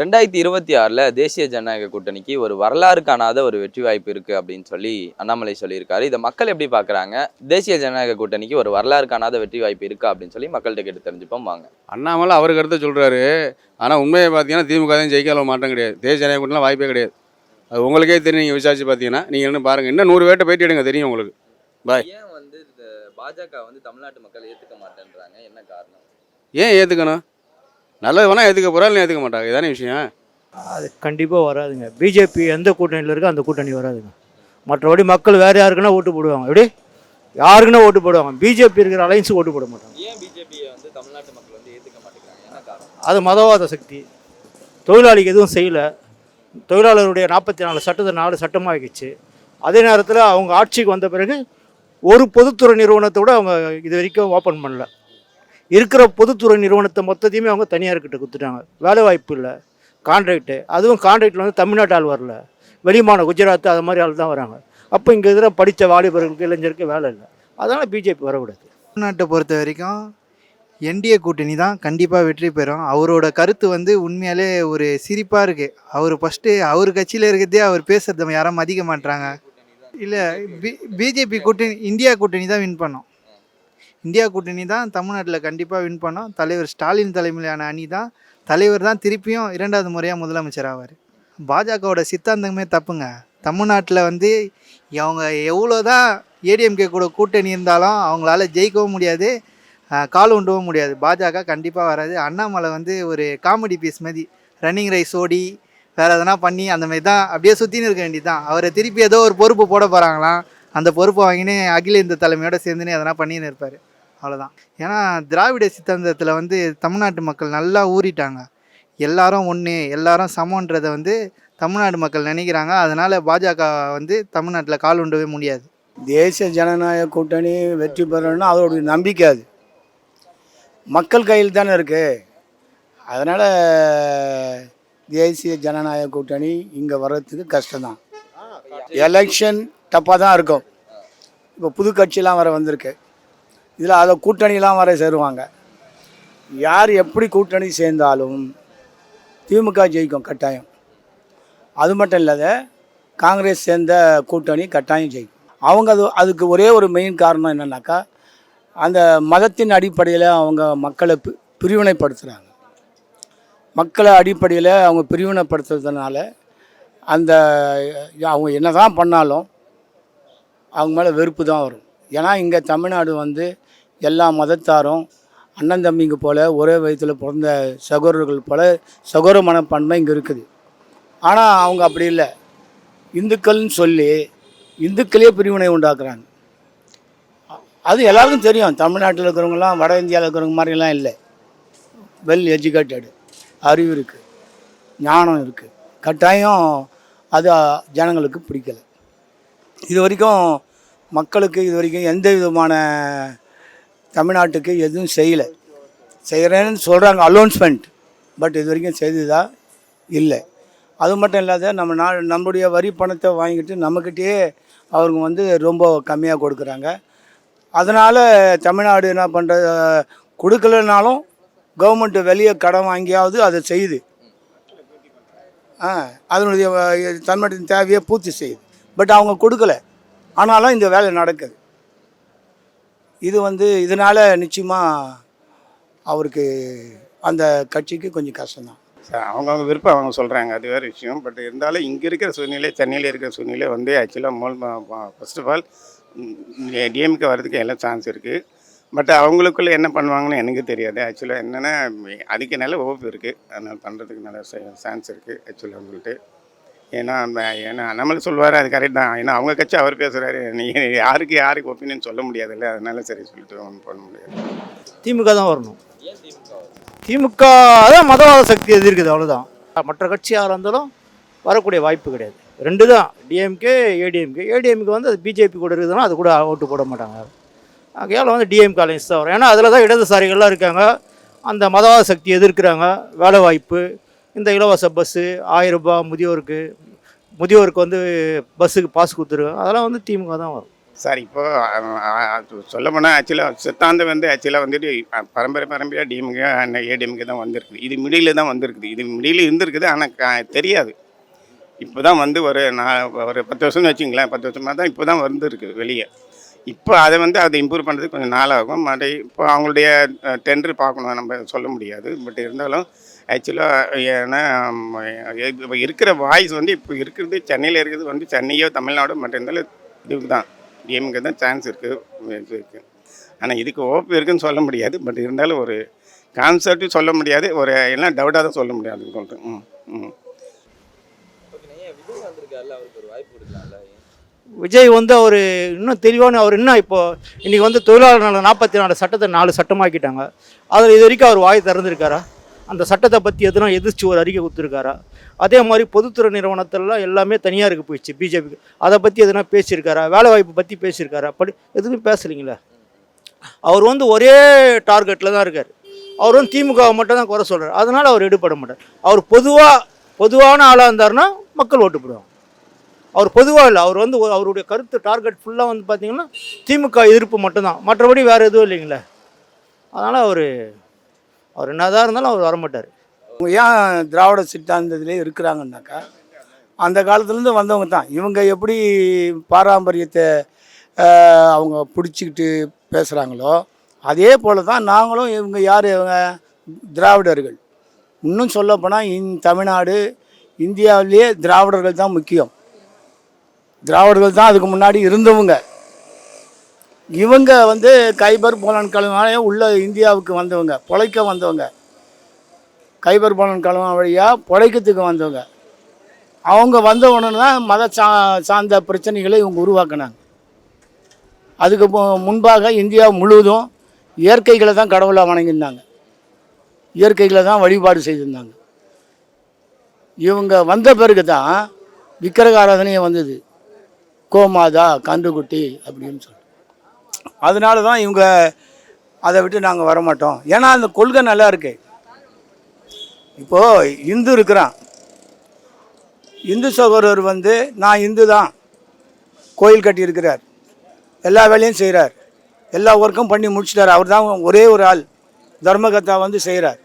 ரெண்டாயிரத்தி இருபத்தி ஆறில் தேசிய ஜனநாயக கூட்டணிக்கு ஒரு வரலாறு காணாத ஒரு வெற்றி வாய்ப்பு இருக்கு அப்படின்னு சொல்லி அண்ணாமலை சொல்லியிருக்காரு. இதை மக்கள் எப்படி பார்க்குறாங்க? தேசிய ஜனநாயக கூட்டணிக்கு ஒரு வரலாறு காணாத வெற்றி வாய்ப்பு இருக்கா அப்படின்னு சொல்லி மக்கள்கிட்ட கேட்டு தெரிஞ்சுப்போம். வாங்க. அண்ணாமலை அவர் கருத்தை சொல்கிறாரு ஆனால் உண்மையை பார்த்தீங்கன்னா திமுக தான் ஜெயிக்காத மாற்றம் கிடையாது. தேசிய ஜனநாயக கூட்டணிலாம் வாய்ப்பே கிடையாது. அது உங்களுக்கே தெரியும் நீங்கள் விசாரிச்சு பார்த்தீங்கன்னா. நீங்கள் என்ன பாருங்கள் இன்னும் நூறு பேர்ட்ட பேட்டி எடுங்க தெரியும் உங்களுக்கு. பாய் ஏன் வந்து பாஜக வந்து தமிழ்நாட்டு மக்கள் ஏற்றுக்க மாட்டேன்றாங்க? என்ன காரணம்? ஏன் ஏற்றுக்கணும் நல்லது வேணால் ஏற்றுக்க போகிறா இல்லை ஏற்றுக்க மாட்டாங்க இதானே விஷயம். அது கண்டிப்பாக வராதுங்க. பிஜேபி எந்த கூட்டணியில் இருக்கோ அந்த கூட்டணி வராதுங்க. மற்றபடி மக்கள் வேறு யாருக்குன்னா ஓட்டு போடுவாங்க. எப்படி? யாருக்குன்னா ஓட்டு போடுவாங்க. பிஜேபி இருக்கிற அலைன்ஸுக்கு ஓட்டு போட மாட்டாங்க. ஏன் பிஜேபியை வந்து தமிழ்நாட்டு மக்கள் வந்து ஏற்றுக்க மாட்டேங்கிறாங்க? என்ன காரணம்? அது மதவாத சக்தி. தொழிலாளிக்கு எதுவும் செய்யலை. தொழிலாளருடைய நாற்பத்தி நாலு சட்டத்தை நாலு சட்டமாக ஆக்கிச்சு அதே நேரத்தில் அவங்க ஆட்சிக்கு வந்த பிறகு ஒரு பொதுத்துறை நிறுவனத்தை கூட அவங்க இது வரைக்கும் ஓப்பன் பண்ணல. இருக்கிற பொதுத்துறை நிறுவனத்தை மொத்தத்தையுமே அவங்க தனியார்கிட்ட கொடுத்துட்டாங்க. வேலை வாய்ப்பு இல்லை. கான்ட்ராக்டு அதுவும் கான்ட்ராக்டில் வந்து தமிழ்நாட்டு ஆள் வரல. வெளிமான குஜராத் அது மாதிரி ஆள் தான் வராங்க. அப்போ இங்கே இருக்கிற படித்த வாலிபர்களுக்கு இளைஞருக்கு வேலை இல்லை. அதனால் பிஜேபி வரக்கூடாது. தமிழ்நாட்டை பொறுத்த வரைக்கும் என்டிஏ கூட்டணி தான் கண்டிப்பாக வெற்றி பெறும். அவரோட கருத்து வந்து உண்மையாலே ஒரு சிரிப்பாக இருக்குது அவர் ஃபஸ்ட்டு அவர் கட்சியில் இருக்கிறதே அவர் பேசுகிறத யாரும் மதிக்க மாட்டாங்க இல்லை பி பிஜேபி கூட்டணி இந்தியா கூட்டணி தான் வின் பண்ணோம். இந்தியா கூட்டணி தான் தமிழ்நாட்டில் கண்டிப்பாக வின் பண்ணோம். தலைவர் ஸ்டாலின் தலைமையிலான அணி தான். தலைவர் தான் திருப்பியும் இரண்டாவது முறையாக முதலமைச்சர் ஆவார். பாஜகவோட சித்தாந்தமே தப்புங்க. தமிழ்நாட்டில் வந்து அவங்க எவ்வளோ தான் ஏடிஎம்கே கூட கூட்டணி இருந்தாலும் அவங்களால ஜெயிக்கவும் முடியாது கால் உண்டவும் முடியாது. பாஜக கண்டிப்பாக வராது. அண்ணாமலை வந்து ஒரு காமெடி பீஸ் மாதிரி ரன்னிங் ரைஸ் ஓடி வேறு எதனா பண்ணி அந்த மாதிரி தான் அப்படியே சுற்றின்னு இருக்க வேண்டியது தான் அவரை திருப்பி ஏதோ ஒரு பொறுப்பு போட போகிறாங்களாம் அந்த பொறுப்பை வாங்கினு அகில இந்த தலைமையோட சேர்ந்துன்னு எதனா பண்ணின்னு இருப்பார். அவ்வளோதான் ஏன்னா திராவிட சித்தாந்தத்தில் வந்து தமிழ்நாட்டு மக்கள் நல்லா ஊறிட்டாங்க. எல்லாரும் ஒன்று எல்லாரும் சமன்றதை வந்து தமிழ்நாடு மக்கள் நினைக்கிறாங்க. அதனால் பாஜக வந்து தமிழ்நாட்டில் கால் உண்டவே முடியாது. தேசிய ஜனநாயக கூட்டணி வெற்றி பெறணும்னா அதோடைய நம்பிக்கை அது. மக்கள் கையில் தானே இருக்குது அதனால் தேசிய ஜனநாயக கூட்டணி இங்கே வர்றதுக்கு கஷ்டம்தான். எலெக்ஷன் டப்பாக தான் இருக்கும். இப்போ புது கட்சிலாம் வர வந்திருக்கு. இதில் அதை கூட்டணிலாம் வர சேருவாங்க. யார் எப்படி கூட்டணி சேர்ந்தாலும் திமுக ஜெயிக்கும் கட்டாயம். அது மட்டும் இல்லாத காங்கிரஸ் சேர்ந்த கூட்டணி கட்டாயம் ஜெயிக்கும். அவங்க அது அதுக்கு ஒரே ஒரு மெயின் காரணம் என்னென்னாக்கா அந்த மதத்தின் அடிப்படையில் அவங்க மக்களை பி பிரிவினைப்படுத்துகிறாங்க மக்களை அடிப்படையில் அவங்க பிரிவினைப்படுத்துறதுனால அந்த அவங்க என்ன தான் பண்ணாலும் அவங்க மேலே வெறுப்பு தான் வரும். ஏன்னா இங்கே தமிழ்நாடு வந்து எல்லா மதத்தாரும் அண்ணன் தம்பிங்க போல் ஒரே வயதில் பிறந்த சகோதரர்கள் போல் சகோதர மனப்பான்மை இங்கே இருக்குது. ஆனால் அவங்க அப்படி இல்லை. இந்துக்கள்னு சொல்லி இந்துக்களே பிரிவினை உண்டாக்குறாங்க. அது எல்லாருக்கும் தெரியும். தமிழ்நாட்டில் இருக்கிறவங்கலாம் வட இந்தியாவில் இருக்கிறவங்க மாதிரிலாம் இல்லை. வெல் எஜுகேட்டடு அறிவு இருக்குது ஞானம் இருக்குது கட்டாயம் அது ஜனங்களுக்கு பிடிக்கல. இது வரைக்கும் மக்களுக்கு இது வரைக்கும் எந்த விதமான தமிழ்நாட்டுக்கு எதுவும் செய்யலை. செய்கிறேன்னு சொல்கிறாங்க அலோன்ஸ்மெண்ட் பட் இது வரைக்கும் செய்ததா இல்லை. அது மட்டும் இல்லாத நம்ம நா நம்முடைய வரி பணத்தை வாங்கிட்டு நம்மக்கிட்டேயே அவங்க வந்து ரொம்ப கம்மியாக கொடுக்குறாங்க. அதனால் தமிழ்நாடு என்ன பண்ணுற கொடுக்கலனாலும் கவர்மெண்ட்டு வெளியே கடன் வாங்கியாவது அதை செய்யுது. ஆ அதனுடைய தமிழ்நாட்டின் தேவையை பூர்த்தி செய்யுது. பட் அவங்க கொடுக்கல. ஆனாலும் இந்த வேலை நடக்குது. இது வந்து இதனால் நிச்சயமாக அவருக்கு அந்த கட்சிக்கு கொஞ்சம் கஷ்டம்தான். சார் அவங்கவுங்க விருப்பம் அவங்க சொல்கிறாங்க அது வேறு விஷயம். பட் இருந்தாலும் இங்கே இருக்கிற சூழ்நிலை சென்னையில் இருக்கிற சூழ்நிலை வந்து ஆக்சுவலாக மோல் ஃபர்ஸ்ட் ஆஃப் ஆல் டிஎம்கே வர்றதுக்கு எல்லாம் சான்ஸ் இருக்குது பட் அவங்களுக்குள்ளே என்ன பண்ணுவாங்கன்னு எனக்கு தெரியாது. ஆக்சுவலாக என்னென்னா அதுக்கு நல்ல வகுப்பு இருக்குது அதனால் பண்ணுறதுக்கு நல்ல சான்ஸ் இருக்குது ஆக்சுவலாக அவங்கள்ட்ட. ஏன்னா அந்த ஏன்னா நம்மளும் சொல்லுவார் அது கரெக்ட் தான். ஏன்னா அவங்க கட்சி அவர் பேசுகிறாரு நீங்கள் யாருக்கு யாருக்கு ஒப்பீனியன் சொல்ல முடியாதுல்ல? அதனால சரி சொல்லிட்டு ஒன்றும் பண்ண முடியாது. திமுக தான் வரணும். திமுக தான் மதவாத சக்தி எதிர்க்குது அவ்வளோதான் மற்ற கட்சியாக இருந்தாலும் வரக்கூடிய வாய்ப்பு கிடையாது. ரெண்டு தான். டிஎம்கே ஏடிஎம்கே ஏடிஎம்கே வந்து அது பிஜேபி கூட இருக்குதுன்னா அது கூட ஓட்டு போட மாட்டாங்க. ஆகையால் வந்து டிஎம்கே அலைன்ஸ் தான் வரும். ஏன்னா அதில் தான் இடதுசாரிகள்லாம் இருக்காங்க. அந்த மதவாத சக்தி எதிர்க்கிறாங்க. வேலை வாய்ப்பு. இந்த இலவச பஸ்ஸு ஆயிரரூபா முதியோருக்கு முதியோருக்கு வந்து பஸ்ஸுக்கு பாஸ் கொடுத்துருக்கோம் அதெல்லாம் வந்து திமுக தான் வரும். சார் இப்போ சொல்ல போனால் ஆக்சுவலாக சித்தாந்த வந்து ஆக்சுவலாக வந்துட்டு பரம்பரை பரம்பரையாக டிஎம்கே ஏடிஎம்கே தான் வந்திருக்குது. இது மிடியில் தான் வந்திருக்குது. இது மிடியில் இருந்திருக்குது ஆனால் தெரியாது. இப்போ தான் வந்து ஒரு நான் ஒரு பத்து வருஷம்னு வச்சுங்களேன் பத்து வருஷமாக தான் இப்போ தான் வந்துருக்கு வெளியே. இப்போ அதை வந்து அதை இம்ப்ரூவ் பண்ணுறதுக்கு கொஞ்சம் நாளாகும். மற்ற இப்போ அவங்களுடைய டெண்டர் பார்க்கணும் நம்ம சொல்ல முடியாது. பட் இருந்தாலும் ஆக்சுவலாக ஏன்னா இப்போ இருக்கிற வாய்ஸ் வந்து இப்போ இருக்கிறது சென்னையில் இருக்கிறது வந்து சென்னையோ தமிழ்நாடோ மட்டும் இருந்தாலும் இதுக்கு தான் டிஎம்கே தான் சான்ஸ் இருக்குது இருக்குது ஆனால் இதுக்கு ஓப்பு இருக்குன்னு சொல்ல முடியாது. பட் இருந்தாலும் ஒரு கான்செப்ட் சொல்ல முடியாது. ஒரு எல்லாம் டவுட்டாக தான் சொல்ல முடியாது. ம் ம். விஜய் வாய்ப்பு விஜய் வந்து அவர் இன்னும் தெளிவான அவர் இன்னும் இப்போ இன்றைக்கி வந்து தொழிலாளர் நாலு நாற்பத்தி நாலு சட்டத்தை நாலு சட்டமாக்கிட்டாங்க. அதில் இது வரைக்கும் அவர் வாய் திறந்துருக்காரா? அந்த சட்டத்தை பற்றி எதுனா எதிர்த்து ஒரு அறிக்கை கொடுத்துருக்காரா? அதே மாதிரி பொதுத்துறை நிறுவனத்திலலாம் எல்லாமே தனியாருக்கு போயிடுச்சு பிஜேபிக்கு அதை பற்றி எதுனா பேசியிருக்காரா? வேலை வாய்ப்பு பற்றி பேசியிருக்காரா? படி எதுவுமே பேசலைங்களே. அவர் வந்து ஒரே டார்கெட்டில் தான் இருக்கார். அவர் வந்து திமுகவை மட்டும் தான் குறை சொல்கிறார் அதனால் அவர் எடுபட மாட்டார். அவர் பொதுவாக பொதுவான ஆளாக இருந்தாருன்னா மக்கள் ஓட்டு போடுவாங்க. அவர் பொதுவாக இல்லை. அவர் வந்து அவருடைய கருத்து டார்கெட் ஃபுல்லாக வந்து பார்த்திங்கன்னா திமுக எதிர்ப்பு மட்டும்தான். மற்றபடி வேறு எதுவும் இல்லைங்களே. அதனால் அவர் அவர் என்னதான் இருந்தாலும் அவர் வரமாட்டார். ஏன் திராவிட சித்தாந்தத்திலே இருக்கிறாங்கன்னாக்கா அந்த காலத்துலேருந்து வந்தவங்க தான். இவங்க எப்படி பாரம்பரியத்தை அவங்க பிடிச்சிக்கிட்டு பேசுகிறாங்களோ அதே போல தான் நாங்களும் இவங்க யார் இவங்க திராவிடர்கள். இன்னும் சொல்லப்போனால் இந் தமிழ்நாடு இந்தியாவிலேயே திராவிடர்கள் தான் முக்கியம். திராவிடர்கள் தான் அதுக்கு முன்னாடி இருந்தவங்க. இவங்க வந்து கைபர் போலன் கலனாலே உள்ள இந்தியாவுக்கு வந்தவங்க பொழைக்க வந்தவங்க. கைபர் போலான் கலவன் வழியாக பொழைக்கிறதுக்கு வந்தவங்க. அவங்க வந்த உடனே தான் மத சா சார்ந்த பிரச்சனைகளை இவங்க உருவாக்கினாங்க. அதுக்கு முன்பாக இந்தியா முழுவதும் இயற்கைகளை தான் கடவுளாக வணங்கியிருந்தாங்க. இயற்கைகளை தான் வழிபாடு செய்திருந்தாங்க. இவங்க வந்த பிறகு தான் விக்கிரக ஆராதனையே வந்தது. கோமாதா கன்றுக்குட்டி அப்படின்னு சொல்லி. அதனால தான் இவங்க அதை விட்டு நாங்கள் வரமாட்டோம். ஏன்னா அந்த கொள்கை நல்லா இருக்கு. இப்போது இந்து இருக்கிறான். இந்து சகோதரர் வந்து நான் இந்து தான். கோயில் கட்டியிருக்கிறார். எல்லா வேலையும் செய்கிறார் எல்லா ஒர்க்கும் பண்ணி முடிச்சிட்டார். அவர் தான் ஒரே ஒரு ஆள். தர்மகத்தா வந்து செய்கிறார்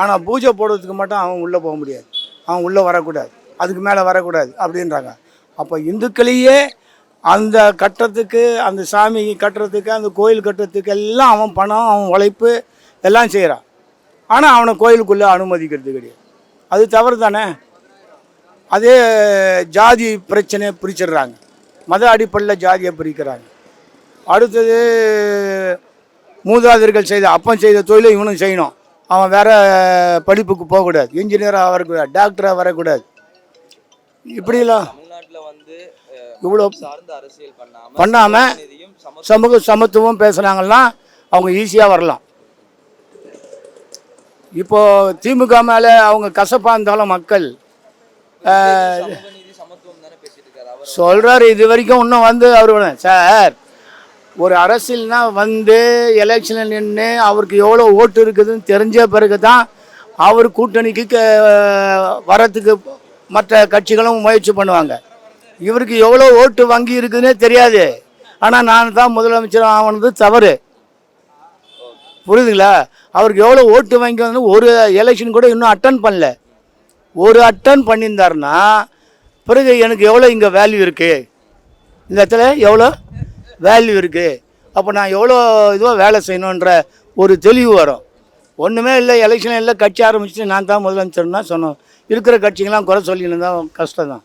ஆனால் பூஜை போடுறதுக்கு மட்டும் அவன் உள்ளே போக முடியாது. அவன் உள்ளே வரக்கூடாது. அதுக்கு மேலே வரக்கூடாது அப்படின்றாங்க. அப்போ இந்துக்களையே அந்த கட்டுறதுக்கு அந்த சாமி கட்டுறதுக்கு அந்த கோயில் கட்டுறதுக்கு எல்லாம் அவன் பணம் அவன் உழைப்பு எல்லாம் செய்கிறான் ஆனால் அவனை கோயிலுக்குள்ளே அனுமதிக்கிறது கிடையாது. அது தவறு தானே? அதே ஜாதி பிரச்சனையை பிரிச்சிடுறாங்க. மத அடிப்படையில் ஜாதியை பிரிக்கிறாங்க. அடுத்தது மூதாதர்கள் செய்த அப்பன் செய்த தொழிலை இவனும் செய்யணும். அவன் வேறு படிப்புக்கு போகக்கூடாது. இன்ஜினியராக வரக்கூடாது டாக்டராக வரக்கூடாது. இப்படிலாம் இவ்வளோ சார்ந்த அரசியல் பண்ணாம பண்ணாம நீதியும் சமத்துவம் சமூக சமத்துவம் பேசுனாங்கன்னா அவங்க ஈஸியாக வரலாம். இப்போ திமுக மேலே அவங்க கசப்பாக இருந்தாலும் மக்கள் சொல்கிறாரு இது வரைக்கும் இன்னும் வந்து அவர் சார் ஒரு அரசியல்னா வந்து எலெக்ஷனில் நின்று அவருக்கு எவ்வளோ ஓட்டு இருக்குதுன்னு தெரிஞ்ச பிறகு தான் அவர் கூட்டணிக்கு வரத்துக்கு மற்ற கட்சிகளும் முயற்சி பண்ணுவாங்க. இவருக்கு எவ்வளோ ஓட்டு வங்கி இருக்குதுன்னே தெரியாது. ஆனால் நான் தான் முதலமைச்சர் ஆனது தவறு. புரியுதுங்களா? அவருக்கு எவ்வளோ ஓட்டு வங்கி வந்து ஒரு எலெக்ஷன் கூட இன்னும் அட்டன் பண்ணல. ஒரு அட்டன் பண்ணியிருந்தாருன்னா பிறகு எனக்கு எவ்வளோ இங்கே வேல்யூ இருக்குது இந்த இடத்துல எவ்வளோ வேல்யூ இருக்குது அப்போ நான் எவ்வளோ இதுவாக வேலை செய்யணுன்ற ஒரு தெளிவு வரும். ஒன்றுமே இல்லை எலெக்ஷன் இல்லை கட்சி ஆரம்பிச்சுட்டு நான் தான் முதலமைச்சர்னா சொன்னோம். இருக்கிற கட்சிங்கெல்லாம் குறை சொல்லின்னு தான் கஷ்டம் தான்